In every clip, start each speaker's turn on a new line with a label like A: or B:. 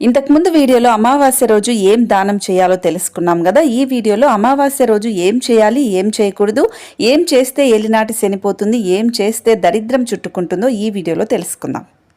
A: ఇంతకుముందు వీడియోలో అమావాస్య రోజు ఏం దానం చేయాలో తెలుసుకున్నాం కదా. ఈ వీడియోలో అమావాస్య రోజు ఏం చేయాలి ఏం చేయకూడదు ఏం చేస్తే ఏలినాటి శనిపోతుంది ఏం చేస్తే దరిద్రం చుట్టుకుంటుందో ఈ వీడియోలో తెలుసుకుందాం.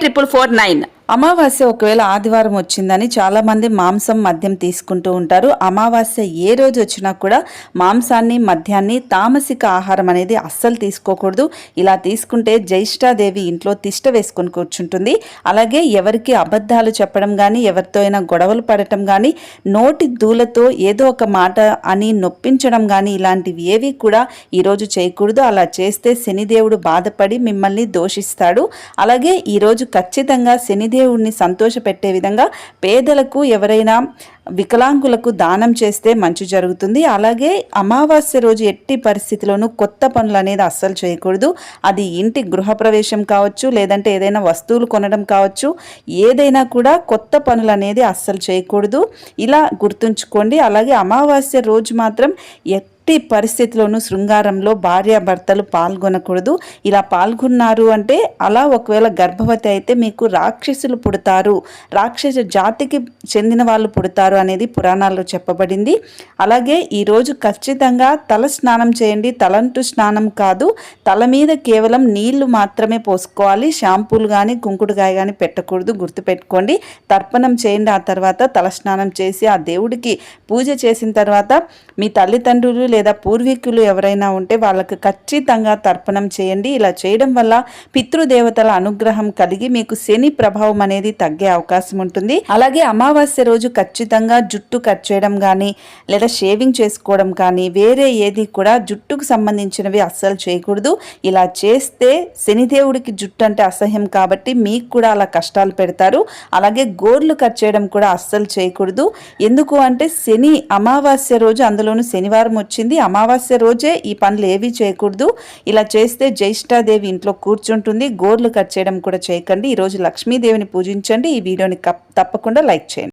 A: triple four nine అమావాస్య ఒకవేళ ఆదివారం వచ్చిందని చాలామంది మాంసం మద్యం తీసుకుంటూ ఉంటారు. అమావాస్య ఏ రోజు వచ్చినా కూడా మాంసాన్ని మద్యాన్ని తామసిక ఆహారం అనేది అస్సలు తీసుకోకూడదు. ఇలా తీసుకుంటే జ్యేష్ఠాదేవి ఇంట్లో తిష్ట వేసుకొని కూర్చుంటుంది. అలాగే ఎవరికి అబద్ధాలు చెప్పడం కానీ ఎవరితో అయినా గొడవలు పడటం కానీ నోటి దూలతో ఏదో ఒక మాట అని నొప్పించడం కానీ ఇలాంటివి ఏవి కూడా ఈరోజు చేయకూడదు. అలా చేస్తే శనిదేవుడు బాధపడి మిమ్మల్ని దోషిస్తాడు. అలాగే ఈరోజు ఖచ్చితంగా శనిదేవుడిని సంతోషపెట్టే విధంగా పేదలకు ఎవరైనా వికలాంగులకు దానం చేస్తే మంచి జరుగుతుంది. అలాగే అమావాస్య రోజు ఎట్టి పరిస్థితిలోనూ కొత్త పనులు అనేది అస్సలు చేయకూడదు. అది ఇంటి గృహప్రవేశం కావచ్చు లేదంటే ఏదైనా వస్తువులు కొనడం కావచ్చు ఏదైనా కూడా కొత్త పనులు అనేది అస్సలు చేయకూడదు. ఇలా గుర్తుంచుకోండి. అలాగే అమావాస్య రోజు మాత్రం ఎట్టి పరిస్థితిలోనూ శృంగారంలో భార్యాభర్తలు పాల్గొనకూడదు. ఇలా పాల్గొన్నారు అంటే అలా ఒకవేళ గర్భవతి అయితే మీకు రాక్షసులు పుడతారు. రాక్షస జాతికి చెందిన వాళ్ళు పుడతారు అనేది పురాణాల్లో చెప్పబడింది. అలాగే ఈరోజు ఖచ్చితంగా తల స్నానం చేయండి. తలంటు స్నానం కాదు. తల మీద కేవలం నీళ్ళు మాత్రమే పోసుకోవాలి. షాంపూలు కానీ కుంకుడుకాయ కానీ పెట్టకూడదు. గుర్తుపెట్టుకోండి. తర్పణం చేయండి. ఆ తర్వాత తల స్నానం చేసి ఆ దేవుడికి పూజ చేసిన తర్వాత మీ తల్లిదండ్రులు లేదా పూర్వీకులు ఎవరైనా ఉంటే వాళ్ళకు ఖచ్చితంగా తర్పణం చేయండి. ఇలా చేయడం వల్ల పితృదేవతల అనుగ్రహం కలిగి మీకు శని ప్రభావం అనేది తగ్గే అవకాశం ఉంటుంది. అలాగే అమావాస్య రోజు ఖచ్చితంగా జుట్టు కట్ చేయడం కానీ లేదా షేవింగ్ చేసుకోవడం కానీ వేరే ఏది కూడా జుట్టుకు సంబంధించినవి అస్సలు చేయకూడదు. ఇలా చేస్తే శనిదేవుడికి జుట్టు అంటే అసహ్యం కాబట్టి మీకు కూడా అలా కష్టాలు పెడతారు. అలాగే గోర్లు కట్ చేయడం కూడా అస్సలు చేయకూడదు. ఎందుకు అంటే శని అమావాస్య రోజు అందులోనూ శనివారం వచ్చింది అమావాస్య రోజే ఈ పనులు ఏవి చేయకూడదు. ఇలా చేస్తే జ్యేష్ఠాదేవి ఇంట్లో కూర్చుంటుంది. గోర్లు కట్ చేయడం కూడా చేయకండి. ఈరోజు లక్ష్మీదేవిని పూజించండి. ఈ వీడియోని కప్- తప్పకుండా లైక్ చేయండి.